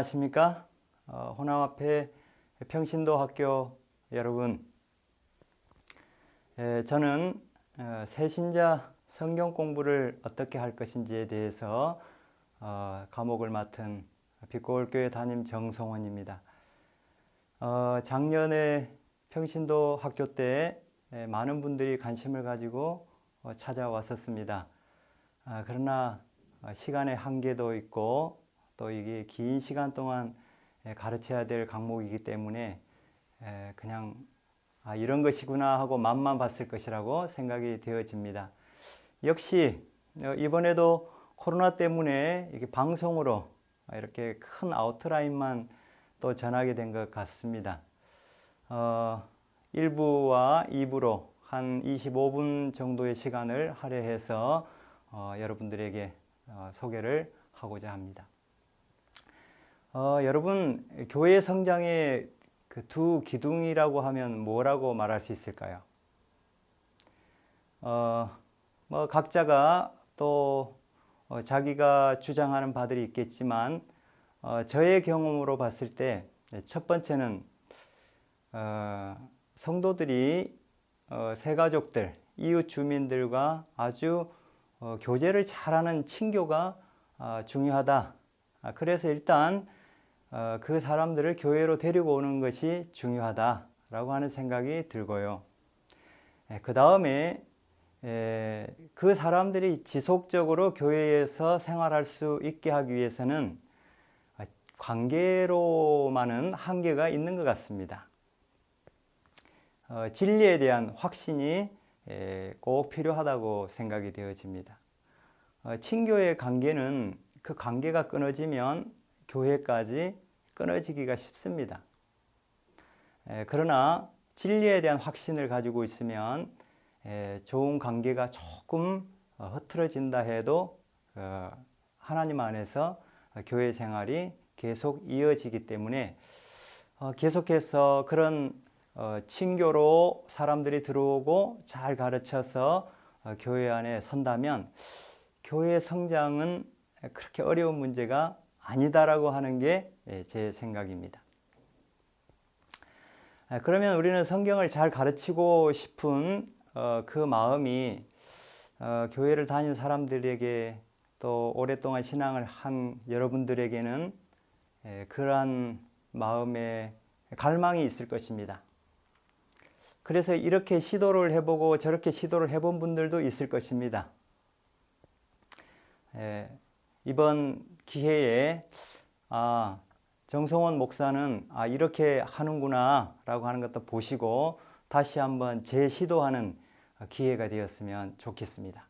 안녕하십니까? 어, 호남 앞에 평신도 학교 여러분. 에, 저는 어, 새신자 성경 공부를 어떻게 할 것인지에 대해서 어, 과목을 맡은 빛고울교회 담임 정성원입니다. 어, 작년에 평신도 학교 때 에, 많은 분들이 관심을 가지고 어, 찾아왔었습니다. 아, 그러나 어, 시간의 한계도 있고 또 이게 긴 시간 동안 에, 가르쳐야 될 과목이기 때문에 에, 그냥 아, 이런 것이구나 하고 맛만 봤을 것이라고 생각이 되어집니다. 역시 어, 이번에도 코로나 때문에 이렇게 방송으로 이렇게 큰 아웃라인만 또 전하게 된 것 같습니다. 어, 1부와 2부로 한 25분 정도의 시간을 할애해서 어, 여러분들에게 어, 소개를 하고자 합니다. 어, 여러분 교회 성장의 그 두 기둥이라고 하면 뭐라고 말할 수 있을까요? 어, 뭐 각자가 또 어, 자기가 주장하는 바들이 있겠지만 어, 저의 경험으로 봤을 때 첫 번째는 어, 성도들이 어, 새가족들, 이웃 주민들과 아주 어, 교제를 잘하는 친교가 아, 중요하다. 아, 그래서 일단 어, 그 사람들을 교회로 데리고 오는 것이 중요하다라고 하는 생각이 들고요. 그 다음에 그 사람들이 지속적으로 교회에서 생활할 수 있게 하기 위해서는 관계로만은 한계가 있는 것 같습니다. 어, 진리에 대한 확신이 에, 꼭 필요하다고 생각이 되어집니다. 어, 친교의 관계는 그 관계가 끊어지면 교회까지 끊어지기가 쉽습니다. 에, 그러나 진리에 대한 확신을 가지고 있으면 에, 좋은 관계가 조금 어, 흐트러진다 해도 어, 하나님 안에서 교회 생활이 계속 이어지기 때문에 어, 계속해서 그런 어, 친교로 사람들이 들어오고 잘 가르쳐서 어, 교회 안에 선다면 교회 성장은 그렇게 어려운 문제가 아니다라고 하는 게 제 생각입니다. 아, 그러면 우리는 성경을 잘 가르치고 싶은 어, 그 마음이 어, 교회를 다닌 사람들에게 또 오랫동안 신앙을 한 여러분들에게는 예, 그러한 마음의 갈망이 있을 것입니다. 그래서 이렇게 시도를 해보고 저렇게 시도를 해본 분들도 있을 것입니다. 예, 이번 기회에 아, 정성원 목사는 아, 이렇게 하는구나 라고 하는 것도 보시고 다시 한번 재시도하는 기회가 되었으면 좋겠습니다.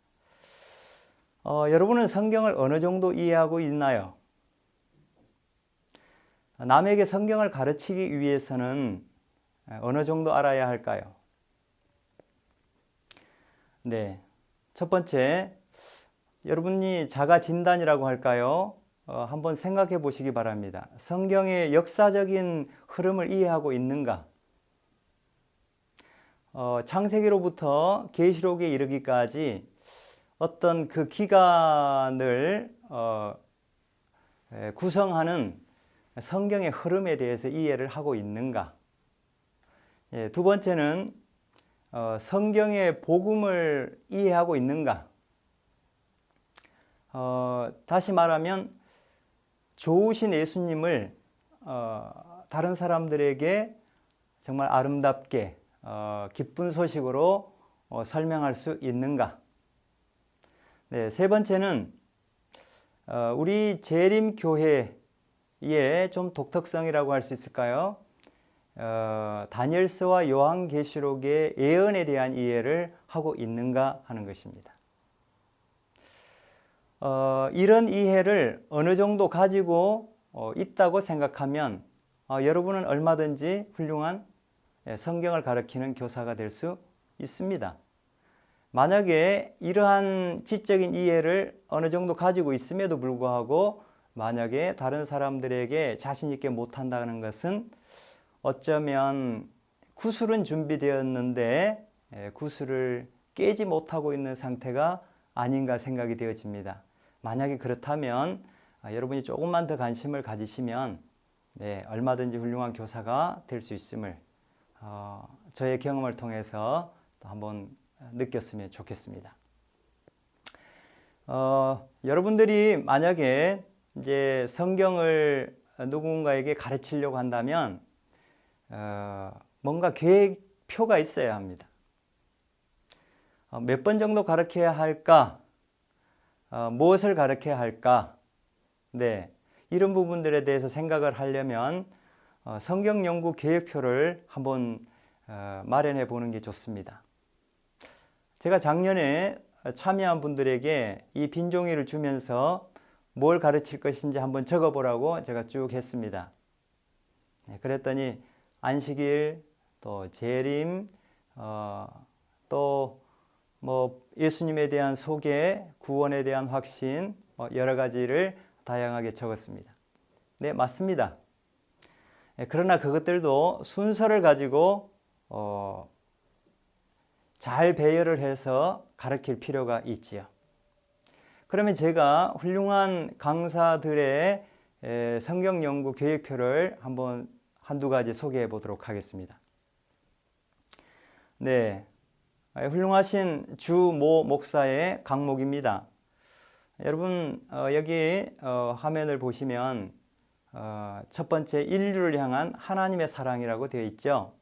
어, 여러분은 성경을 어느 정도 이해하고 있나요? 남에게 성경을 가르치기 위해서는 어느 정도 알아야 할까요? 네. 첫 번째, 여러분이 자가 진단이라고 할까요? 어, 한번 생각해 보시기 바랍니다. 성경의 역사적인 흐름을 이해하고 있는가? 어, 창세기로부터 계시록에 이르기까지 어떤 그 기간을 어, 구성하는 성경의 흐름에 대해서 이해를 하고 있는가? 예, 두 번째는 어, 성경의 복음을 이해하고 있는가? 어, 다시 말하면 좋으신 예수님을 어, 다른 사람들에게 정말 아름답게 어, 기쁜 소식으로 어, 설명할 수 있는가? 네, 세 번째는 어, 우리 재림 교회 이에 좀 독특성이라고 할 수 있을까요? 어, 다니엘서와 요한계시록의 예언에 대한 이해를 하고 있는가 하는 것입니다. 어, 이런 이해를 어느 정도 가지고 어, 있다고 생각하면 어, 여러분은 얼마든지 훌륭한 예, 성경을 가르치는 교사가 될 수 있습니다. 만약에 이러한 지적인 이해를 어느 정도 가지고 있음에도 불구하고 만약에 다른 사람들에게 자신 있게 못한다는 것은 어쩌면 구슬은 준비되었는데 예, 구슬을 깨지 못하고 있는 상태가 아닌가 생각이 되어집니다. 만약에 그렇다면 아, 여러분이 조금만 더 관심을 가지시면 네, 얼마든지 훌륭한 교사가 될 수 있음을 어, 저의 경험을 통해서 또 한번 느꼈으면 좋겠습니다. 어, 여러분들이 만약에 이제 성경을 누군가에게 가르치려고 한다면 어, 뭔가 계획표가 있어야 합니다. 어, 몇번 정도 가르쳐야 할까? 어, 무엇을 가르쳐야 할까? 네, 이런 부분들에 대해서 생각을 하려면 어, 성경 연구 계획표를 한번 어, 마련해 보는 게 좋습니다. 제가 작년에 참여한 분들에게 이 빈 종이를 주면서 뭘 가르칠 것인지 한번 적어보라고 제가 쭉 했습니다. 네, 그랬더니 안식일, 또 재림, 어, 또뭐 예수님에 대한 소개, 구원에 대한 확신, 뭐 여러 가지를 다양하게 적었습니다. 네, 맞습니다. 네, 그러나 그것들도 순서를 가지고 어, 잘 배열을 해서 가르칠 필요가 있지요. 그러면 제가 훌륭한 강사들의 성경 연구 계획표를 한번 한두 가지 소개해 보도록 하겠습니다. 네. 훌륭하신 주 모 목사의 강목입니다. 여러분, 어, 여기 어, 화면을 보시면 어, 첫 번째 인류를 향한 하나님의 사랑이라고 되어 있죠.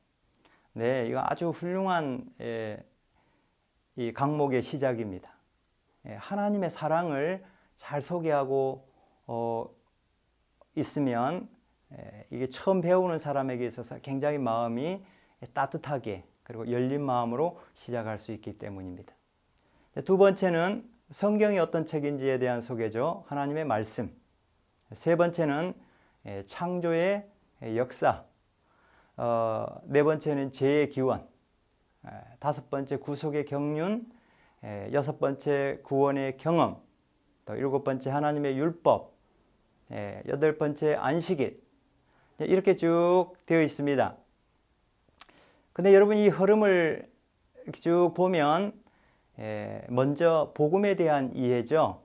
네, 이거 아주 훌륭한 예, 이 강목의 시작입니다. 예, 하나님의 사랑을 잘 소개하고 어, 있으면 예, 이게 처음 배우는 사람에게 있어서 굉장히 마음이 따뜻하게 그리고 열린 마음으로 시작할 수 있기 때문입니다. 두 번째는 성경이 어떤 책인지에 대한 소개죠. 하나님의 말씀. 세 번째는 예, 창조의 역사. 어, 네 번째는 죄의 기원. 예, 다섯 번째 구속의 경륜. 예, 여섯 번째 구원의 경험. 또 일곱 번째 하나님의 율법. 여덟 번째 안식일. 이렇게 쭉 되어 있습니다. 근데 여러분 이 흐름을 쭉 보면 예, 먼저 복음에 대한 이해죠.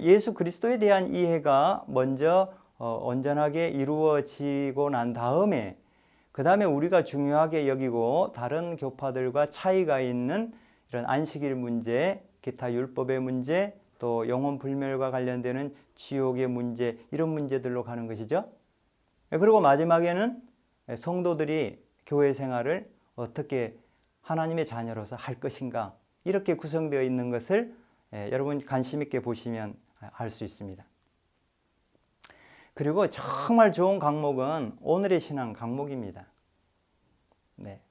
예수 그리스도에 대한 이해가 먼저 어, 온전하게 이루어지고 난 다음에 그 다음에 우리가 중요하게 여기고 다른 교파들과 차이가 있는 이런 안식일 문제, 기타 율법의 문제, 또 영혼 불멸과 관련되는 지옥의 문제 이런 문제들로 가는 것이죠. 예, 그리고 마지막에는 성도들이 교회 생활을 어떻게 하나님의 자녀로서 할 것인가 이렇게 구성되어 있는 것을 예, 여러분 관심 있게 보시면 알 수 있습니다. 그리고 정말 좋은 강목은 오늘의 신앙 강목입니다. 네.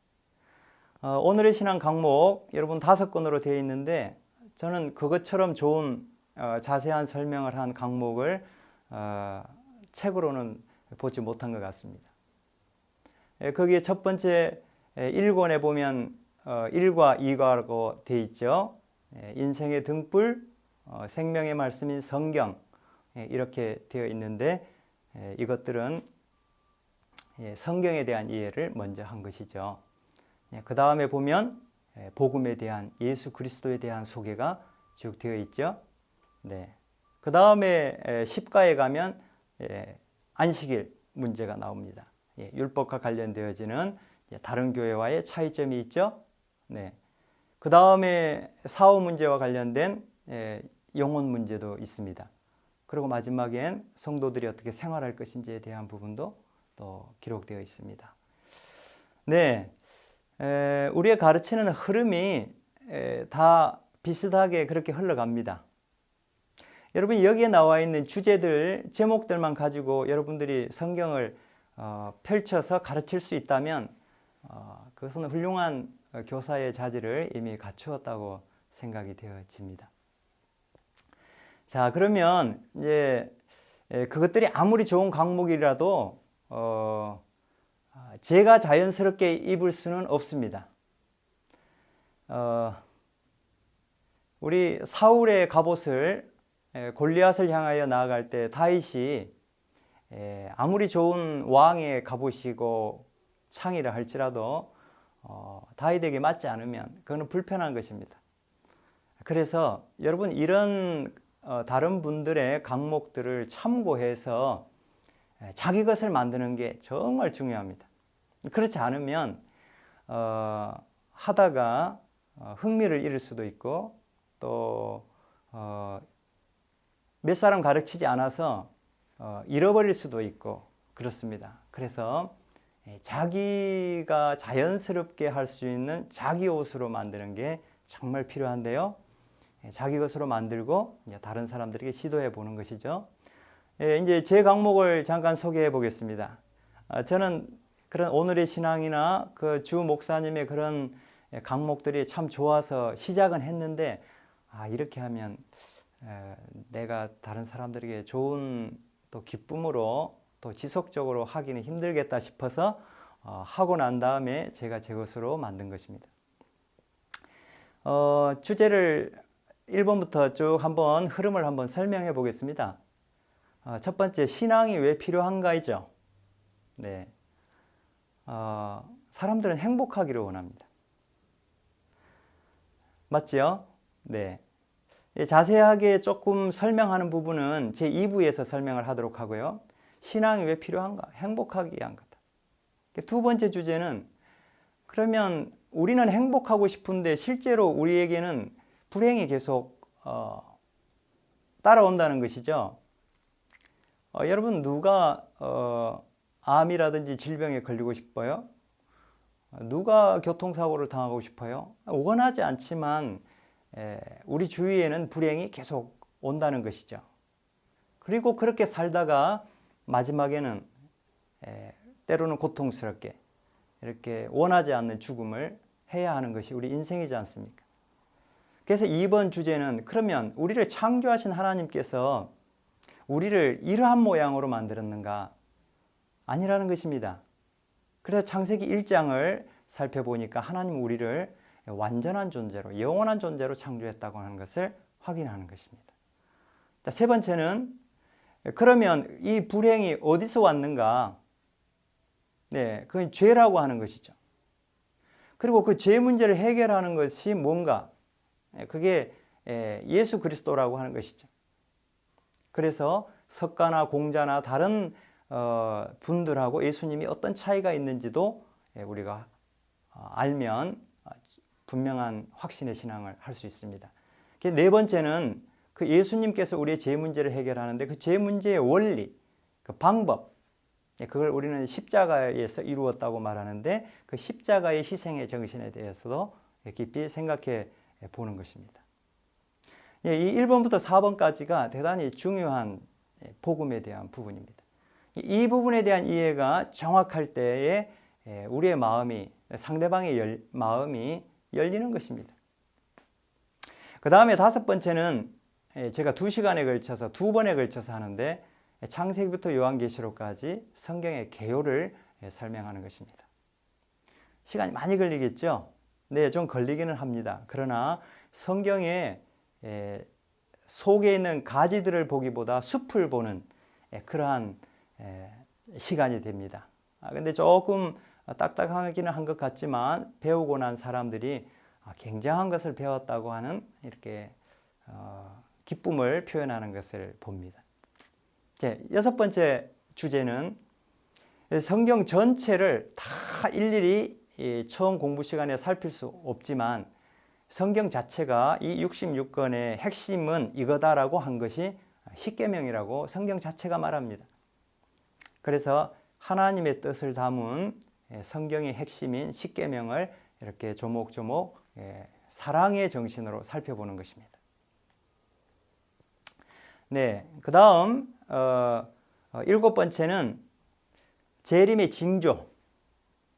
어, 오늘의 신앙 강목 여러분 다섯 권으로 되어 있는데 저는 그것처럼 좋은 어, 자세한 설명을 한 강목을 어, 책으로는 보지 못한 것 같습니다. 예, 거기에 첫 번째 1권에 예, 보면 1과 어, 2과라고 되어 있죠. 예, 인생의 등불, 어, 생명의 말씀인 성경 이렇게 되어 있는데 이것들은 성경에 대한 이해를 먼저 한 것이죠. 그 다음에 보면 복음에 대한 예수 그리스도에 대한 소개가 쭉 되어 있죠. 네. 그 다음에 10가에 가면 안식일 문제가 나옵니다. 예, 율법과 관련되어지는 다른 교회와의 차이점이 있죠. 네. 그 다음에 사후 문제와 관련된 예, 영혼 문제도 있습니다. 그리고 마지막엔 성도들이 어떻게 생활할 것인지에 대한 부분도 또 기록되어 있습니다. 네, 에, 우리의 가르치는 흐름이 에, 다 비슷하게 그렇게 흘러갑니다. 여러분 여기에 나와 있는 주제들 제목들만 가지고 여러분들이 성경을 어, 펼쳐서 가르칠 수 있다면 어, 그것은 훌륭한 교사의 자질을 이미 갖추었다고 생각이 되어집니다. 자 그러면 이제 그것들이 아무리 좋은 강목이라도 어, 제가 자연스럽게 입을 수는 없습니다. 어, 우리 사울의 갑옷을 골리앗을 향하여 나아갈 때 다윗이 아무리 좋은 왕의 갑옷이고 창이라 할지라도 어, 다윗에게 맞지 않으면 그거는 불편한 것입니다. 그래서 여러분 이런 어, 다른 분들의 강목들을 참고해서 에, 자기 것을 만드는 게 정말 중요합니다. 그렇지 않으면 어, 하다가 어, 흥미를 잃을 수도 있고 또 어, 몇 사람 가르치지 않아서 어, 잃어버릴 수도 있고 그렇습니다. 그래서 예, 자기가 자연스럽게 할 수 있는 자기 옷으로 만드는 게 정말 필요한데요. 예, 자기 것으로 만들고 다른 사람들에게 시도해 보는 것이죠. 예, 이제 제 강목을 잠깐 소개해 보겠습니다. 아, 저는 그런 오늘의 신앙이나 그 주 목사님의 그런 예, 강목들이 참 좋아서 시작은 했는데 아, 이렇게 하면 에, 내가 다른 사람들에게 좋은 또 기쁨으로 또 지속적으로 하기는 힘들겠다 싶어서 어, 하고 난 다음에 제가 제 것으로 만든 것입니다. 어, 주제를 1번부터 쭉 한번 흐름을 한번 설명해 보겠습니다. 어, 첫 번째 신앙이 왜 필요한가이죠. 네, 어, 사람들은 행복하기를 원합니다. 맞죠? 네. 예, 자세하게 조금 설명하는 부분은 제 2부에서 설명을 하도록 하고요. 신앙이 왜 필요한가? 행복하기 위한 거다. 두 번째 주제는 그러면 우리는 행복하고 싶은데 실제로 우리에게는 불행이 계속 어, 따라온다는 것이죠. 어, 여러분 누가 어, 암이라든지 질병에 걸리고 싶어요? 누가 교통사고를 당하고 싶어요? 원하지 않지만 에, 우리 주위에는 불행이 계속 온다는 것이죠. 그리고 그렇게 살다가 마지막에는 에, 때로는 고통스럽게 이렇게 원하지 않는 죽음을 해야 하는 것이 우리 인생이지 않습니까? 그래서 이번 주제는 그러면 우리를 창조하신 하나님께서 우리를 이러한 모양으로 만들었는가? 아니라는 것입니다. 그래서 창세기 1장을 살펴보니까 하나님 우리를 완전한 존재로, 영원한 존재로 창조했다고 하는 것을 확인하는 것입니다. 자, 세 번째는 그러면 이 불행이 어디서 왔는가? 네, 그건 죄라고 하는 것이죠. 그리고 그 죄 문제를 해결하는 것이 뭔가? 예, 그게 예, 예수 그리스도라고 하는 것이죠. 그래서 석가나 공자나 다른 어, 분들하고 예수님이 어떤 차이가 있는지도 예, 우리가 어, 알면 어, 분명한 확신의 신앙을 할 수 있습니다. 네 번째는 그 예수님께서 우리의 죄 문제를 해결하는데 그 죄 문제의 원리, 그 방법, 그걸 우리는 십자가에서 이루었다고 말하는데 그 십자가의 희생의 정신에 대해서도 깊이 생각해 보는 것입니다. 이 1번부터 4번까지가 대단히 중요한 복음에 대한 부분입니다. 이 부분에 대한 이해가 정확할 때에 우리의 마음이 상대방의 열, 마음이 열리는 것입니다. 그 다음에 다섯 번째는 제가 두 시간에 걸쳐서 두 번에 걸쳐서 하는데 창세기부터 요한계시록까지 성경의 개요를 설명하는 것입니다. 시간이 많이 걸리겠죠? 네, 좀 걸리기는 합니다. 그러나 성경의 속에 있는 가지들을 보기보다 숲을 보는 그러한 시간이 됩니다. 아, 근데 조금 딱딱하기는 한 것 같지만 배우고 난 사람들이 아, 굉장한 것을 배웠다고 하는 이렇게 어, 기쁨을 표현하는 것을 봅니다. 이제 여섯 번째 주제는 성경 전체를 다 일일이 처음 공부 시간에 살필 수 없지만 성경 자체가 이 66권의 핵심은 이거다라고 한 것이 십계명이라고 성경 자체가 말합니다. 그래서 하나님의 뜻을 담은 성경의 핵심인 십계명을 이렇게 조목조목 사랑의 정신으로 살펴보는 것입니다. 네, 그 다음 어, 어, 일곱 번째는 재림의 징조.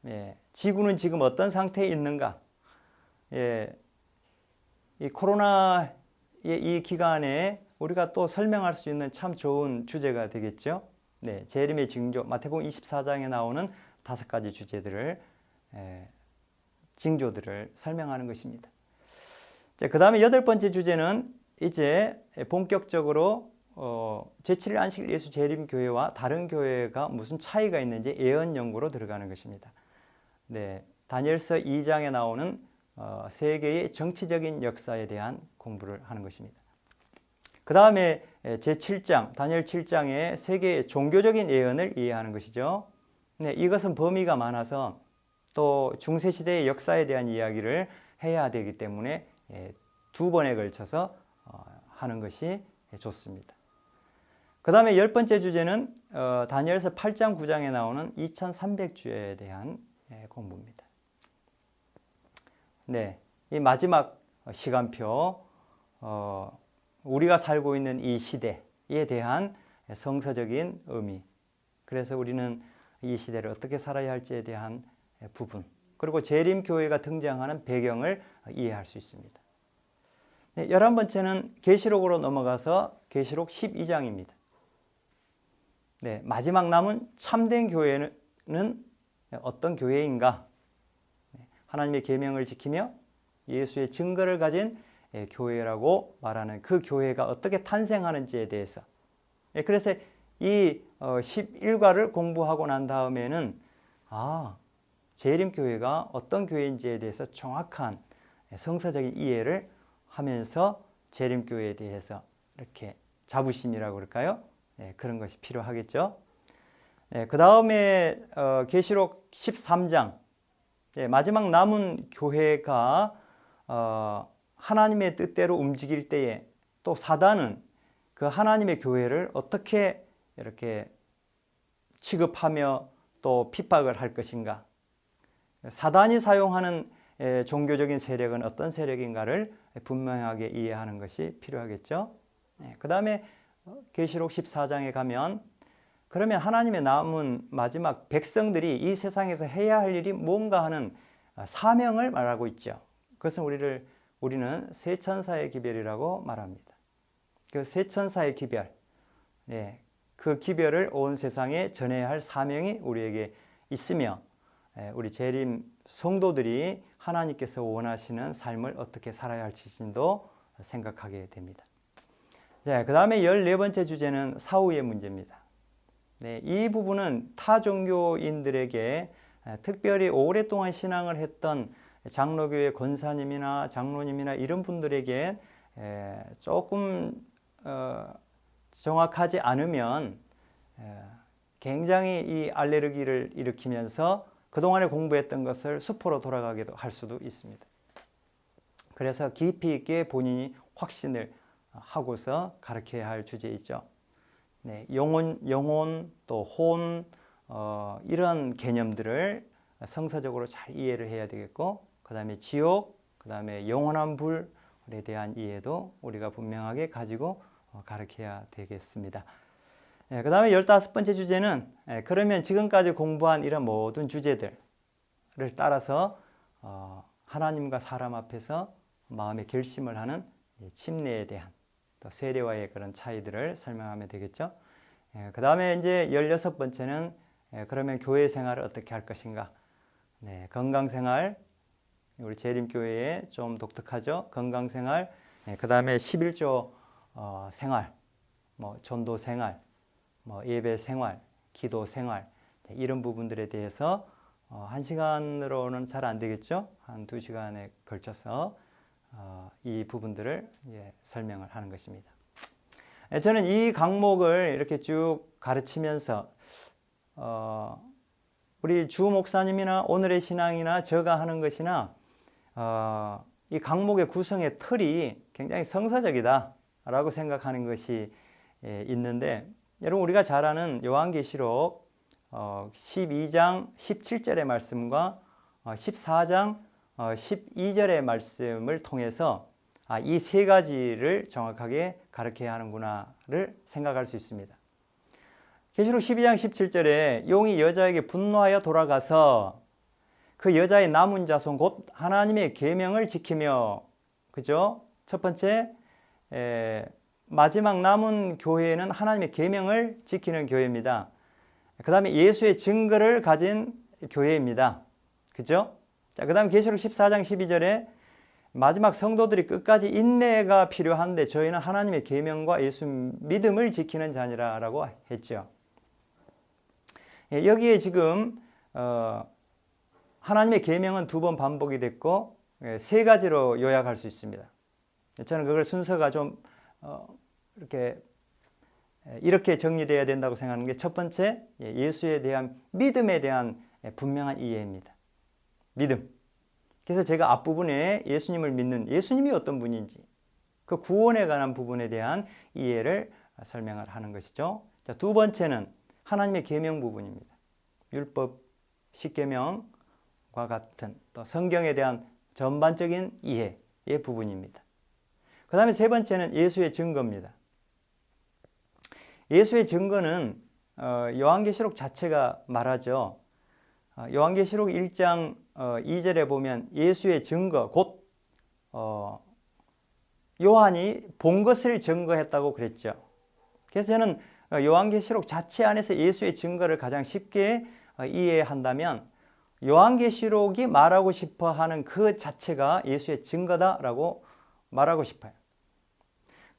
예, 지구는 지금 어떤 상태에 있는가? 예, 이 코로나 이 기간에 우리가 또 설명할 수 있는 참 좋은 주제가 되겠죠. 네, 재림의 징조 마태복음 24장에 나오는 다섯 가지 주제들을 에, 징조들을 설명하는 것입니다. 그 다음에 여덟 번째 주제는 이제 본격적으로 어, 제7일 안식 예수 재림 교회와 다른 교회가 무슨 차이가 있는지 예언 연구로 들어가는 것입니다. 네, 다니엘서 2장에 나오는 어, 세계의 정치적인 역사에 대한 공부를 하는 것입니다. 그 다음에 제7장, 다니엘 7장의 세계의 종교적인 예언을 이해하는 것이죠. 네, 이것은 범위가 많아서 또 중세 시대의 역사에 대한 이야기를 해야 되기 때문에 예, 두 번에 걸쳐서 어, 하는 것이 좋습니다. 그 다음에 열 번째 주제는 어, 다니엘서 8장 9장에 나오는 2300주에 대한 예, 공부입니다. 네, 이 마지막 시간표 어, 우리가 살고 있는 이 시대에 대한 성서적인 의미. 그래서 우리는 이 시대를 어떻게 살아야 할지에 대한 부분. 그리고 재림 교회가 등장하는 배경을 이해할 수 있습니다. 네, 11번째는 계시록으로 넘어가서 계시록 12장입니다. 네, 마지막 남은 참된 교회는 어떤 교회인가? 네, 하나님의 계명을 지키며 예수의 증거를 가진 예, 교회라고 말하는 그 교회가 어떻게 탄생하는지에 대해서 예, 그래서 이 11과를 어, 공부하고 난 다음에는 아 재림 교회가 어떤 교회인지에 대해서 정확한 예, 성서적인 이해를 하면서 재림 교회에 대해서 이렇게 자부심이라고 그럴까요? 네, 그런 것이 필요하겠죠. 네, 그 다음에 어, 계시록 13장 네, 마지막 남은 교회가 어, 하나님의 뜻대로 움직일 때에 또 사단은 그 하나님의 교회를 어떻게 이렇게 취급하며 또 핍박을 할 것인가. 사단이 사용하는 종교적인 세력은 어떤 세력인가를 분명하게 이해하는 것이 필요하겠죠. 네, 그 다음에 계시록 14장에 가면 그러면 하나님의 남은 마지막 백성들이 이 세상에서 해야 할 일이 뭔가 하는 사명을 말하고 있죠. 그것은 우리를 우리는 세 천사의 기별이라고 말합니다. 그 세 천사의 기별, 예, 그 기별을 온 세상에 전해야 할 사명이 우리에게 있으며 예, 우리 재림 성도들이 하나님께서 원하시는 삶을 어떻게 살아야 할지도 생각하게 됩니다. 네, 그 다음에 14번째 주제는 사후의 문제입니다. 네, 이 부분은 타 종교인들에게 특별히 오랫동안 신앙을 했던 장로교회 권사님이나 장로님이나 이런 분들에게 조금 어, 정확하지 않으면 굉장히 이 알레르기를 일으키면서 그동안에 공부했던 것을 수포로 돌아가기도 할 수도 있습니다. 그래서 깊이 있게 본인이 확신을 하고서 가르쳐야 할 주제이죠. 네, 영혼, 영혼 또 혼, 어, 이런 개념들을 성서적으로 잘 이해를 해야 되겠고, 그 다음에 지옥, 그 다음에 영원한 불에 대한 이해도 우리가 분명하게 가지고 어, 가르쳐야 되겠습니다. 예, 그 다음에 열다섯 번째 주제는 예, 그러면 지금까지 공부한 이런 모든 주제들을 따라서 어, 하나님과 사람 앞에서 마음의 결심을 하는 침례에 대한 또 세례와의 그런 차이들을 설명하면 되겠죠. 예, 그 다음에 이제 열여섯 번째는 그러면 교회 생활을 어떻게 할 것인가. 네, 건강 생활, 우리 재림교회에 좀 독특하죠. 건강 생활, 네, 그 다음에 11조 어, 생활, 뭐 전도 생활, 뭐 예배 생활, 기도 생활 네, 이런 부분들에 대해서 어, 한 시간으로는 잘 안 되겠죠. 한 두 시간에 걸쳐서 어, 이 부분들을 예, 설명을 하는 것입니다. 네, 저는 이 강목을 이렇게 쭉 가르치면서 어, 우리 주 목사님이나 오늘의 신앙이나 제가 하는 것이나 어, 이 강목의 구성의 틀이 굉장히 성서적이다 라고 생각하는 것이 예, 있는데 여러분 우리가 잘 아는 요한계시록 어, 12장 17절의 말씀과 어, 14장 어, 12절의 말씀을 통해서 아, 이 세 가지를 정확하게 가르쳐야 하는구나를 생각할 수 있습니다. 계시록 12장 17절에 용이 여자에게 분노하여 돌아가서 그 여자의 남은 자손 곧 하나님의 계명을 지키며 그죠? 첫 번째 에, 마지막 남은 교회는 하나님의 계명을 지키는 교회입니다. 그 다음에 예수의 증거를 가진 교회입니다. 그죠? 자, 그 다음에 계시록 14장 12절에 마지막 성도들이 끝까지 인내가 필요한데 저희는 하나님의 계명과 예수 믿음을 지키는 자니라라고 했죠. 예, 여기에 지금 어, 하나님의 계명은 두 번 반복이 됐고 예, 세 가지로 요약할 수 있습니다. 저는 그걸 순서가 좀 어, 이렇게 이렇게 정리되어야 된다고 생각하는 게 첫 번째 예, 예수에 대한 믿음에 대한 예, 분명한 이해입니다. 믿음. 그래서 제가 앞부분에 예수님을 믿는 예수님이 어떤 분인지 그 구원에 관한 부분에 대한 이해를 설명을 하는 것이죠. 자, 두 번째는 하나님의 계명 부분입니다. 율법, 십계명과 같은 또 성경에 대한 전반적인 이해의 부분입니다. 그 다음에 세 번째는 예수의 증거입니다. 예수의 증거는 어, 요한계시록 자체가 말하죠. 어, 요한계시록 1장 2절에 보면 예수의 증거 곧 어, 요한이 본 것을 증거했다고 그랬죠. 그래서 저는 요한계시록 자체 안에서 예수의 증거를 가장 쉽게 이해한다면 요한계시록이 말하고 싶어 하는 그 자체가 예수의 증거다라고 말하고 싶어요.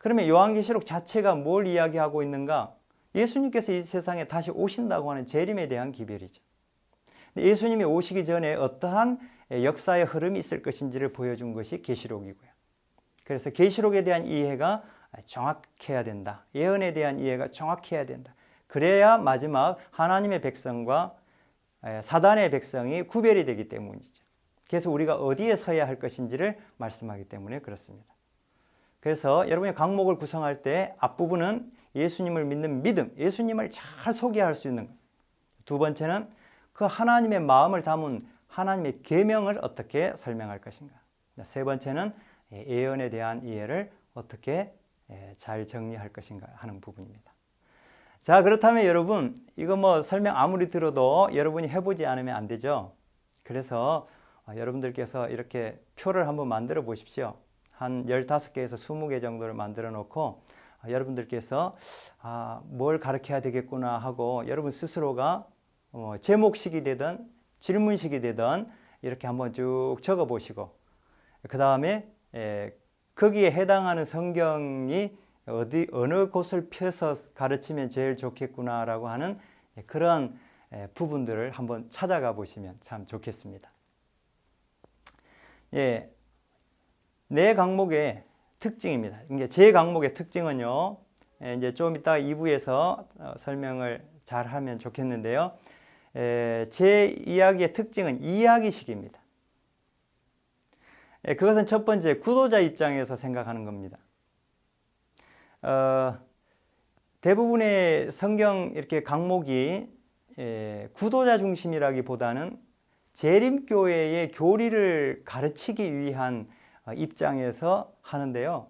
그러면 요한계시록 자체가 뭘 이야기하고 있는가? 예수님께서 이 세상에 다시 오신다고 하는 재림에 대한 기별이죠. 예수님이 오시기 전에 어떠한 역사의 흐름이 있을 것인지를 보여준 것이 계시록이고요. 그래서 계시록에 대한 이해가 정확해야 된다. 예언에 대한 이해가 정확해야 된다. 그래야 마지막 하나님의 백성과 사단의 백성이 구별이 되기 때문이죠. 그래서 우리가 어디에 서야 할 것인지를 말씀하기 때문에 그렇습니다. 그래서 여러분이 강목을 구성할 때 앞부분은 예수님을 믿는 믿음, 예수님을 잘 소개할 수 있는 것. 두 번째는 그 하나님의 마음을 담은 하나님의 계명을 어떻게 설명할 것인가. 세 번째는 예언에 대한 이해를 어떻게 잘 정리할 것인가 하는 부분입니다. 자, 그렇다면 여러분, 이거 뭐 설명 아무리 들어도 여러분이 해보지 않으면 안 되죠. 그래서 어, 여러분들께서 이렇게 표를 한번 만들어 보십시오. 한 15개에서 20개 정도를 만들어 놓고 어, 여러분들께서 아, 뭘 가르쳐야 되겠구나 하고 여러분 스스로가 어, 제목식이 되든 질문식이 되든 이렇게 한번 쭉 적어 보시고 그 다음에 거기에 해당하는 성경이 어디 어느 곳을 펴서 가르치면 제일 좋겠구나라고 하는 그런 부분들을 한번 찾아가 보시면 참 좋겠습니다. 예, 네 강목의 특징입니다. 이게 제 강목의 특징은요. 이제 좀 이따 2부에서 어, 설명을 잘 하면 좋겠는데요. 제 이야기의 특징은 이야기식입니다. 그것은 첫 번째 구도자 입장에서 생각하는 겁니다. 어, 대부분의 성경 이렇게 강목이 예, 구도자 중심이라기보다는 재림교회의 교리를 가르치기 위한 어, 입장에서 하는데요.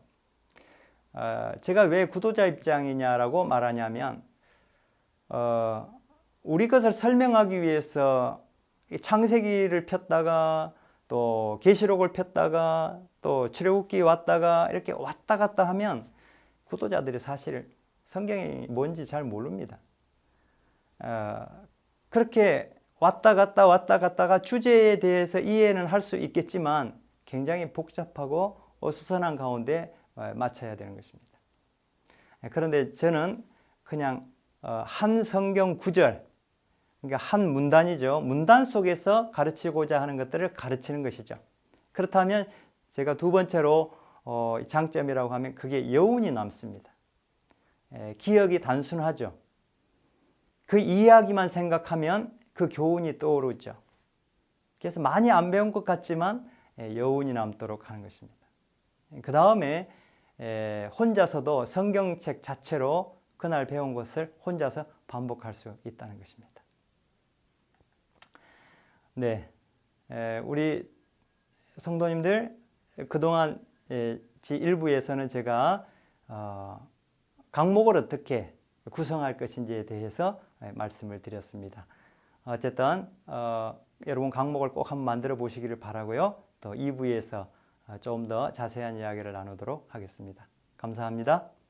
어, 제가 왜 구도자 입장이냐라고 말하냐면 어, 우리 것을 설명하기 위해서 창세기를 폈다가 또 계시록을 폈다가 또 출애굽기 왔다가 이렇게 왔다 갔다 하면 구도자들이 사실 성경이 뭔지 잘 모릅니다. 어, 그렇게 왔다 갔다 왔다 갔다가 주제에 대해서 이해는 할 수 있겠지만 굉장히 복잡하고 어수선한 가운데 어, 맞춰야 되는 것입니다. 그런데 저는 그냥 어, 한 성경 구절, 그러니까 한 문단이죠. 문단 속에서 가르치고자 하는 것들을 가르치는 것이죠. 그렇다면 제가 두 번째로 어, 장점이라고 하면 그게 여운이 남습니다. 에, 기억이 단순하죠. 그 이야기만 생각하면 그 교훈이 떠오르죠. 그래서 많이 안 배운 것 같지만 에, 여운이 남도록 하는 것입니다. 그 다음에 혼자서도 성경책 자체로 그날 배운 것을 혼자서 반복할 수 있다는 것입니다. 네, 우리 성도님들 그동안 제1부에서는 제가 어, 강목을 어떻게 구성할 것인지에 대해서 말씀을 드렸습니다. 어쨌든 어, 여러분 강목을 꼭 한번 만들어 보시기를 바라고요. 또 2부에서 좀 더 자세한 이야기를 나누도록 하겠습니다. 감사합니다.